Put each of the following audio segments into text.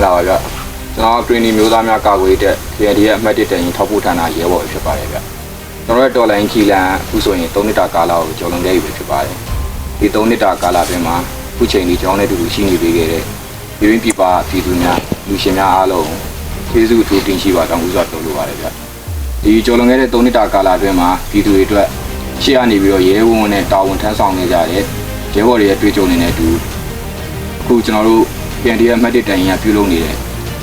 င်္ဂလာပါဗျကျွန်တော်တွင်နီမျိုးသားများကာကွယ်တဲ့ KND ရဲ့အမှတ်1တန်ရင်ထောက်ပို့ဌာနရဲဘော်ဖြစ်ပါတယ်ဗျကျွန်တော်ရဲ့တော်လိုင်းခီလန်အခုဆိုရင်3နှစ်တာကာလကိုကျော်လွန်ခဲ့ပြီဖြစ်ပါတယ်ဒီ3နှစ်တာကာလအတွင်းမှာအခုချိန်ဒီကျွန်တော်နဲ့အတူတူရှိနေပေးခဲ့တဲ့ပြည်ရင်းပြည်ပပြည်သူများလူရှင်များအားလုံးကျေးဇူးအထူးတင်ရှိပါတောင်းဥစွာပြောလိုပါတယ်ဗျဒီကျော်လွန်ခဲ့တဲ့3နှစ်တာကာလအတွင်းမှာပြည်သူတွေအတွက်ရှေ့ကနေပြီးတော့ရဲဝံ့နဲ့တာဝန်ထမ်းဆောင်နေကြတဲ့ရဲဘော်တွေရဲ့တွေ့ကြုံနေတဲ့အတူအခုကျွန်တော်တို့ PND ရဲ့ Matic တိုင်ရင်ပြုလုပ်နေတဲ့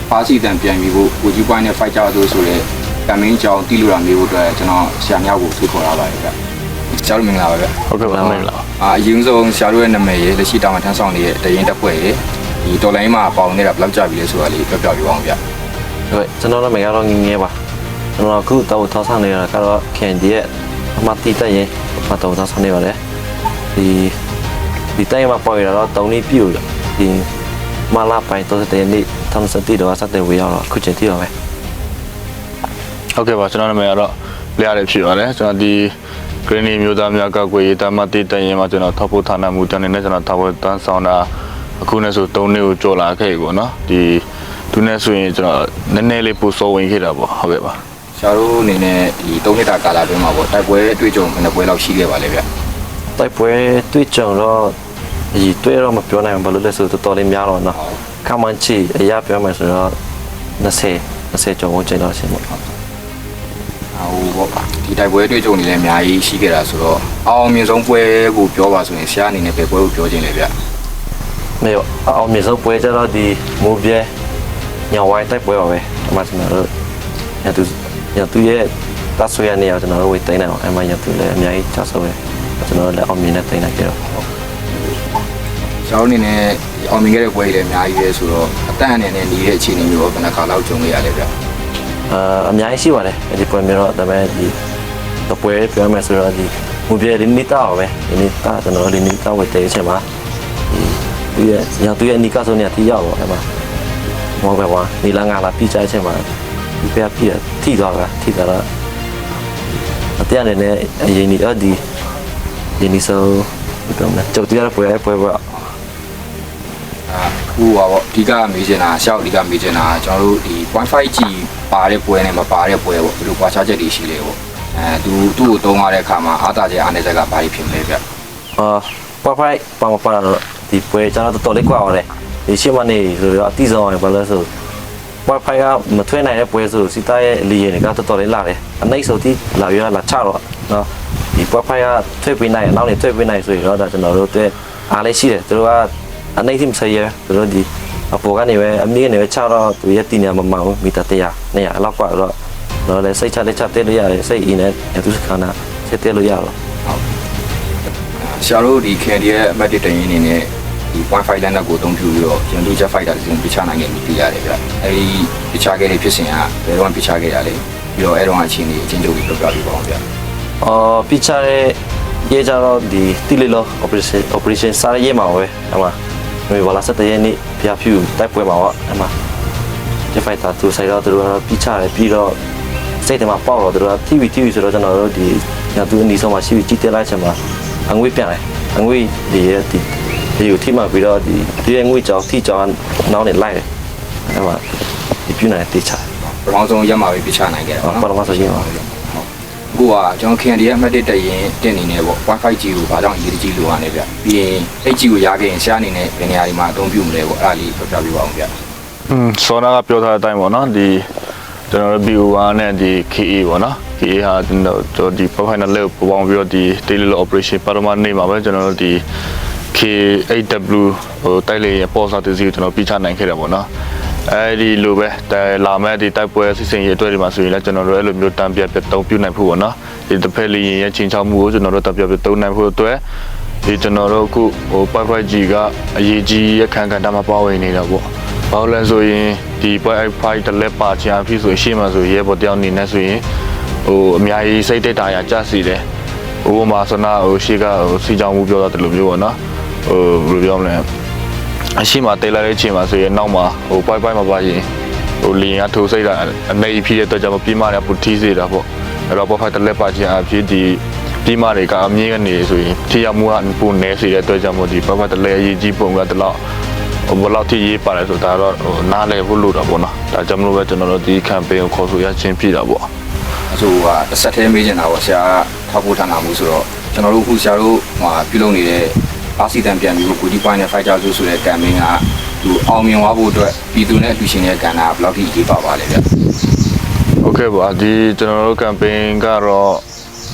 ဖားစီတန်ပြန်ပြီးဖို့ကိုကြီးပွိုင်းနဲ့ fight ကြတို့ဆိုတဲ့ကမ်မင်းကြောင်တီးလို့ရမျိုးအတွက်ကျွန်တော်ဆရာမြောက်ကိုဆွေးခေါ်လာပါတယ်ဗျ။ဆရာတို့မင်္ဂလာပါဗျဟုတ်ကဲ့ပါမင်္ဂလာပါ။အာအရင်ဆုံးဆရာတို့ရဲ့နာမည်ရေလက်ရှိတာဝန်ထမ်းဆောင်နေတဲ့တရင်တက်ဖွဲ့ရေဒီတော်လိုင်းမှာပေါင်နေတာဘယ်လောက်ကြာပြီလဲဆိုတာလေးပြောပြပြပါအောင်ဗျဟုတ်ကဲ့ကျွန်တော်တို့မင်္ဂလာငင်းငယ်ပါကျွန်တော်အခုတော့ထောက်ဆောင်နေတာကတော့ KND ရဲ့အမတီတက်ရင်မတော်ထောက်ဆောင်နေပါတယ်ဒီဒီတိုင်းမှာပေါ်ရတော့တုံးလေးပြ ည့်လို့ဒီမလာပိုင်းတော့တဲ့နေ့သမ်စတီတော့စတဲ့ဝေးရတော့ခုချိန်တိတော့ပဲဟုတ်ကဲ့ပါကျွန်တော်နာမည်ကတော့လျရတဲ့ဖြစ်ပါတယ်ကျွန်တော်ဒီ Green မျိုးသားများကကွယ်ရေးတမတိတရင်မှာကျွန်တော်ထောက်ဖို့ဌာနမူတန်းနေနဲ့ကျွန်တော်ထောက်ဖို့တန်းဆောင်တာအခုနဲ့ဆို3နှစ်ကိုကြော်လာခဲ့ပြီပေါ့နော်ဒီသူနဲ့ဆိုရင်ကျွန်တော်နည်းနည်းလေးပိုစောဝင်ခဲ့တာပေါ့ဟုတ်ကဲ့ပါ။ဆရာတို့အနေနဲ့ဒီ3နှစ်တာကာလအတွင်းမှာပေါ့တိုက်ပွဲအတွေ့အကြုံဘယ်နှပွဲလောက်ရှိခဲ့ပါလဲဗျ။တိုက်ပွဲတွေ့ကြုံတော့ ဒီတွေ့တော့မပြောနိုင်ဘူးဘာလို့လဲဆိုတော့တော်တော်လေးများတော့နော်ခမန်ချီအရာပြောမယ်ဆိုတော့20 20ကျော်ဝန်းကျင်တော့ရှင်ပေါ့ဟိုပေါ့ဒီတိုက်ပွဲတွေ့ကြုံနေလဲအများကြီးရှိခဲ့တာဆိုတော့အောင်မြင်ဆုံးပွဲကိုပြောပါဆိုရင်ဆရာအနေနဲ့ပဲပွဲကိုပြောခြင်းလေဗျမေအောင်မြင်ဆုံးပွဲကျတော့ဒီမိုးပြဲညဝိုင်းတိုက်ပွဲပါပဲဒီမှာကျွန်တော်တို့ညသူညသူရဲ့တဆွေရနေအောင်ကျွန်တော်တို့ဝေတိုင်းနေအောင်အမှန်ညသူလည်းအများကြီးချောက်ဆုံးတယ်ကျွန်တော်တို့လည်းအောင်မြင်နဲ့တိုင်းနေကြတော့ အောင်မြင်ခဲ့တဲ့ပွဲတွေလည်းအများကြီးပဲဆိုတော့အတန်အနေနဲ့နေတဲ့အခြေအနေမျိုးဘယ်နှခါလောက်ကြုံခဲ့ရလဲဗျ呃，အများကြီးရှိပါတယ်ဒီပွဲမျိုးတော့ဒါပေမဲ့ဒီတော့ပွဲပြောမယ်ဆိုတော့ဒီမူပြလေးနိတာပဲဒီနိတာကျွန်တော်လေးနိတာဝယ်တဲ့အချိန်မှာဒီသူရဲ့ညာသူရဲ့နိကဆိုနေတိရောက်ပေါ့အဲ့မှာမောပဲကွာနီလာငါလာပြကြတဲ့အချိန်မှာဒီပြပြထိသွားတာထိသွားတော့အတရားနဲ့လည်းအရင်ဒီအဒီဒီနီဆိုဘယ်လိုလဲကြောက်တရားပွဲပွဲပွဲ အခုပါပေါ့အဓိကမေးချင်တာရှောက်အဓိကမေးချင်တာကျွန်တော်တို့ဒီ 1.5G ပါတဲ့ပွဲနဲ့မပါတဲ့ပွဲပေါ့ဘယ်လိုကွာခြားချက်တွေရှိလဲပေါ့အဲသူသူ့ကိုတုံးရတဲ့အခါမှာအားတာချက်အားနေချက်ကဘာတွေဖြစ်မလဲဗျအာပွားဖိုက်ပါမပါတော့ဒီပွဲကျွန်တော်တော်တော်လေးကွာပါတယ်ဒီရှေ့မနေဆိုတော့အတိဆုံးပဲဘာလို့လဲဆိုပွားဖိုက်ကမထွေးနိုင်တဲ့ပွဲဆိုစီတာရဲ့အလီရင်ကတော်တော်လေးလာတယ်အနှိမ့်ဆိုတိလာရလာချတော့နော်ဒီပွားဖိုက်ကထွေးပေးနိုင်နောက်နေထွေးပေးနိုင်ဆိုရင်တော့ဒါကျွန်တော်တို့တဲ့အားလေးရှိတယ်သူတို့က အနိုင်သိမစရသူတို့ဒီအပေါ်ကနေပဲအမေကနေပဲခြားတော့သူရဲ့တင်ရမမဘူးမိသားတရားနေရအလောက်ကတော့တော့လေစိတ်ချလက်ချတဲလို့ရတယ်စိတ်အင်းနဲ့သူစခါနာစိတ်တဲလို့ရတော့ဆရာတို့ဒီ KDA ရဲ့အမတ်တက်ရင်နေနဲ့ဒီ Wi-Fi လမ်းတော့ကိုအသုံးပြုပြီးတော့ကျွန်တော်တို့ Jet Fighter စီစဉ်ပြချနိုင်ခဲ့ပြီပြရတယ်ဗျအဲဒီပြချခဲ့တဲ့ဖြစ်စဉ်ကဘယ်တော့မှပြချခဲ့ရလေပြီးတော့အဲတော့အချင်းကြီးအချင်းတို့ပြီးပြောပြပြီးပါအောင်ဗျအော်ပြချတဲ့ရေးကြတော့ဒီတိလီလော operation operation စားရေးမှာပဲဟိုမှာ မေဘာလာစတဲ့နေ့ပြဖြူတိုက်ပွဲမှာပေါ့အမဒီဖိုက်တာသူဆိုင်တော့သူတို့ကတော့ပြချတယ်ပြီးတော့စိတ်ထဲမှာပေါ့တော့သူတို့က TV TV ဆိုတော့ကျွန်တော်တို့ဒီညသူအနီးဆုံးမှာရှိပြီးကြည့်တက်လိုက်ချင်မှာအငွေ့ပြန်တယ်အငွေ့ဒီရဲ့ဒီဒီကိုထိမှပြီးတော့ဒီဒီရဲ့ငွေ့ကြောင်ထိကြောင်နောက်နေလိုက်တယ်အမဒီပြနိုင်တေချာပထမဆုံးရက်မှာပဲပြချနိုင်ခဲ့တာအော်ပေါ့ပနော်ထမဆိုရင်ပါ အခုကကျွန်တော် KND ရဲ့အမှတ်1တရင်တင်နေနေပေါ့ Wi-Fi G ကိုဘာကြောင့်အရေးကြီးလို့ရလဲဗျပြီးရင် HG ကိုရခဲ့ရင်ဆရာအနေနဲ့ဘယ်နေရာဒီမှာအသုံးပြုမလဲပေါ့အဲ့ဒါလေးပြောပြပြပါအောင်ဗျอืมစောနာကပြောထားတဲ့အတိုင်းပေါ့နော်ဒီကျွန်တော်တို့ BO1 နဲ့ဒီ KA ပေါ့နော် KA ဟာကျွန်တော်တို့ဒီ profile နဲ့ပူပေါင်းပြီးတော့ဒီ daily operation ပါရမနေမှာပဲကျွန်တော်တို့ဒီ K8W ဟိုတိုက်လေရဲ့ပေါ်စာတစီကိုကျွန်တော်ပြချနိုင်ခဲ့တယ်ပေါ့နော် အဲဒီလိုပဲတိုင်လာမဲ့ဒီတိုက်ပွဲစီစဉ်ရေးအတွက်ဒီမှာဆိုရင်လည်းကျွန်တော်တို့အဲ့လိုမျိုးတံပြတ်ပြတ်တုံးပြနိုင်ဖို့ပေါ့နော်ဒီတစ်ဖက်လေးရင်ရဲ့ချင်းချောက်မှုကိုကျွန်တော်တို့တံပြတ်ပြတ်တုံးနိုင်ဖို့အတွက်ဒီကျွန်တော်တို့အခုဟို Wi-Fi G ကအရေးကြီးရခံခံတာမှာပါဝင်နေတာပေါ့ဘာလို့လဲဆိုရင်ဒီ Wi-Fi တစ်လက်ပါချင်အဖြစ်ဆိုရှေ့မှာဆိုရဲပေါ်တယောက်နေနေဆိုရင်ဟိုအများကြီးစိတ်တက်တာရကြစီတယ်ဟိုမှာဆိုနာဟိုရှေ့ကဟိုစီချောင်းမှုပြောတာတလို့မျိုးပေါ့နော်ဟိုဘယ်လိုပြောမလဲ အရှိမတဲလာတဲ့အချိန်မှာဆိုရင်နောက်မှာဟိုပိုက်ပိုက်မပါရင်ဟိုလင်းရထိုးစိတ်တာအနေဖြစ်တဲ့အတွက်ကြောင့်ပြင်းမရပူတီးစေတာပေါ့အဲ့တော့ပေါ်ဖိုက်တလက်ပါချင်အဖြစ်ဒီပြင်းမတွေကအမြင့်ကနေဆိုရင်ထိရောက်မှုကပူနေစေတဲ့အတွက်ကြောင့်မို့ဒီပေါ်ဖိုက်တလက်အရေးကြီးပုံကတလောက်ဟဟိုဘယ်လောက်ထိရေးပါတယ်ဆိုတာတော့ဟိုနားလည်ဖို့လိုတာပေါ့နော်ဒါကြောင့်မလို့ပဲကျွန်တော်တို့ဒီ campaign ကိုခေါ်ဆိုရချင်းပြတာပေါ့အဆိုကတစ်ဆက်တည်းမေးချင်တာပေါ့ဆရာကထောက်ဖို့ထန်တာမှုဆိုတော့ကျွန်တော်တို့အခုဆရာတို့ဟိုပြုလုပ်နေတဲ့ အာဆီတန်ပြန်ပြီးကိုဒီပိုင်းနဲ့ fighter လို့ဆိုတဲ့ကမ်ပိန်းကသူအောင်မြင်သွားဖို့အတွက်ပြည်သူနဲ့အလူရှင်ရဲ့ကဏ္ဍဘယ်လောက်ထိအရေးပါပါလဲဗျ။ဟုတ်ကဲ့ပါဒီကျွန်တော်တို့ကမ်ပိန်းကတော့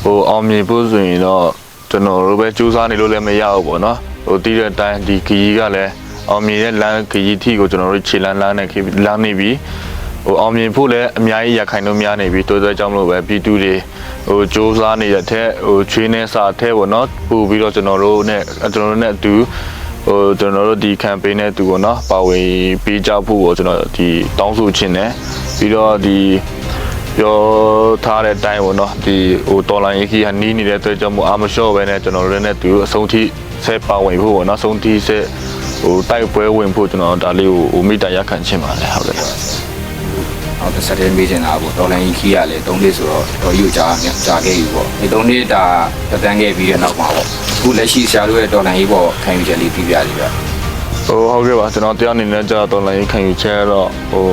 ဟိုအောင်မြင်ဖို့ဆိုရင်တော့ကျွန်တော်တို့ပဲစူးစမ်းနေလို့လည်းမရဘူးပေါ့နော်။ဟိုတည်တဲ့အတိုင်းဒီခရီးကလည်းအောင်မြင်တဲ့လမ်းခရီးထီကိုကျွန်တော်တို့ခြေလမ်းလမ်းနဲ့လမ်းနေပြီး ဟိုအောင်မြင်ဖို့လည်းအများကြီးရခိုင်လို့များနေပြီတိုးတိုးကြောင့်မလို့ပဲပြည်သူတွေဟိုစူးစမ်းနေတဲ့အထက်ဟိုချွေးနေစာအထက်ပေါ့နော်ပို့ပြီးတော့ကျွန်တော်တို့နဲ့ကျွန်တော်တို့နဲ့အတူဟိုကျွန်တော်တို့ဒီ campaign နဲ့အတူပေါ့နော်ပါဝင်ပေးကြဖို့ပေါ့ကျွန်တော်ဒီတောင်းဆိုချင်တယ်ပြီးတော့ဒီပြောထားတဲ့အတိုင်းပေါ့နော်ဒီဟိုတော်လိုင်းကြီးကနီးနေတဲ့အတွက်ကြောင့်မို့အာမလျှော့ပဲနဲ့ကျွန်တော်တို့လည်းသူအဆုံးထိဆက်ပါဝင်ဖို့ပေါ့နော်အဆုံးထိဆက်ဟိုတိုက်ပွဲဝင်ဖို့ကျွန်တော်ဒါလေးကိုဟိုမိတာရခံချင်ပါတယ်ဟုတ်ကဲ့ နောက်တစ်ဆက်တည်းမေးချင်တာပေါ့ဒေါ်လာကြီးခီးရလေ၃နှစ်ဆိုတော့တော်ကြီးကိုကြာကြာခဲ့ပြီပေါ့ဒီ၃နှစ်တာတက်တန်းခဲ့ပြီးတဲ့နောက်မှာပေါ့အခုလက်ရှိဆရာတို့ရဲ့ဒေါ်လာကြီးပေါ့ခံယူချက်လေးပြပြလေးဗျဟိုဟုတ်ကဲ့ပါကျွန်တော်တရားအနေနဲ့ကြာတော်လိုင်းခံယူချက်တော့ဟို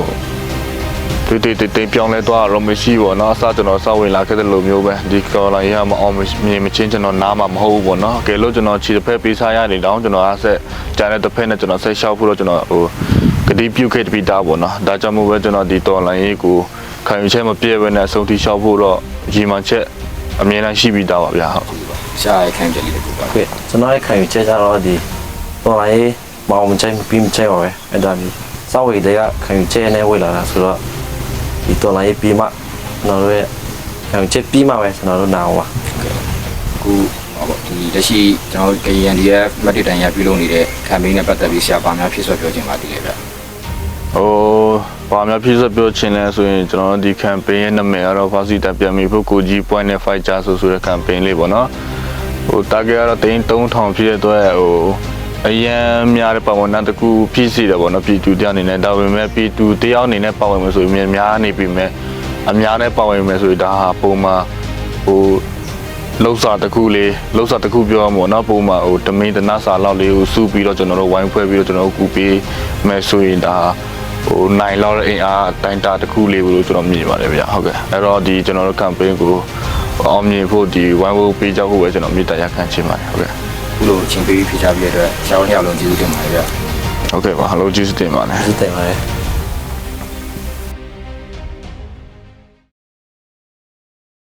တိတိတိတိပြောင်းလဲသွားတော့မရှိပေါ့နော်အစကျွန်တော်စောက်ဝင်လာခဲ့တဲ့လိုမျိုးပဲဒီကော်လိုင်းရမအောင်မြင်မချင်းကျွန်တော်နားမှာမဟုတ်ဘူးပေါ့နော်ကဲလို့ကျွန်တော်ခြေတစ်ဖက်ပေးစားရနေတော့ကျွန်တော်အားဆက်ဂျန်တဲ့တစ်ဖက်နဲ့ကျွန်တော်ဆက်လျှောက်ဖို့တော့ကျွန်တော်ဟိုဂ တိပြုခဲ့ပြီးသားပေါ့နော်ဒါကြောင့်မို့ပဲကျွန်တော်ဒီတော်လိုင်းရေးကိုခံယူချက်မပြည့်ဘဲနဲ့အဆုံးထိလျှောက်ဖို့တော့ရီမှန်ချက်အမြဲတမ်းရှိပြီးသားပါဗျာဟုတ်ဆရာရဲ့ခံယူချက်လေးတစ်ခုပါကဲကျွန်တော်ရဲ့ခံယူချက်ကြတော့ဒီတော်လိုင်းမောင်မချိုင်ပြီးမချိုင်ပါပဲအဲ့ဒါမျိုးစောက်ဝေတွေကခံယူချက်နဲ့ဝေလာတာဆိုတော့ဒီတော်လိုင်းပြီးမှကျွန်တော်တို့ရဲ့ခံယူချက်ပြီးမှပဲကျွန်တော်တို့နာအောင်ပါအခုဟောပေါ့ဒီလက်ရှိကျွန်တော် KND ရဲ့မတ်တီတန်ရပြုလုပ်နေတဲ့ campaign နဲ့ပတ်သက်ပြီးဆရာပါများဖြစ်ဆွပြောချင်ပါသေးတယ်ဗျ ဟိုဘာများဖြစ်စပြောချင်လဲဆိုရင်ကျွန်တော်တို့ဒီ campaign ရဲ့နာမည်ကတော့ Varsity တက်ပြန်ပြီဖို့ကိုကြီး point နဲ့ fighter ဆိုဆိုတဲ့ campaign လေးပေါ့နော်ဟို target ကတော့တိန်း3000ဖြစ်တဲ့အတွက်ဟိုအရန်များတဲ့ပတ်ဝန်းကျင်တစ်ခုဖြစ်စီတယ်ပေါ့နော်ပြည်သူတရားအနေနဲ့ဒါပေမဲ့ပြည်သူတရားအနေနဲ့ပတ်ဝန်းမယ်ဆိုရင်များနေပြီမဲ့အများနဲ့ပတ်ဝန်းမယ်ဆိုရင်ဒါဟာပုံမှန်ဟိုလောက်စာတစ်ခုလေးလောက်စာတစ်ခုပြောရမှာပေါ့နော်ပုံမှန်ဟိုတမင်းတနစာလောက်လေးကိုစုပြီးတော့ကျွန်တော်တို့ဝိုင်းဖွဲ့ပြီးတော့ကျွန်တော်တို့ကူပေးမယ်ဆိုရင်ဒါ ဟိုနိုင်လောက်တဲ့အင်အားတိုင်တာတစ်ခုလေးကိုကျွန်တော်မြင်ပါတယ်ဗျဟုတ်ကဲ့အဲ့တော့ဒီကျွန်တော်တို့ campaign ကိုအောင်မြင်ဖို့ဒီဝိုင်းဝန်းပေးကြဖို့ပဲကျွန်တော်မြစ်တာရက်ခံချင်ပါတယ်ဟုတ်ကဲ့အခုလိုချင်းပေးပြီးဖြေချပြတဲ့အတွက်ဆရာတို့နှစ်ယောက်လုံးကျေးဇူးတင်ပါတယ်ဗျဟုတ်ကဲ့ပါဟယ်လိုကျေးဇူးတင်ပါတယ်ဒီတိုင်ပါတယ်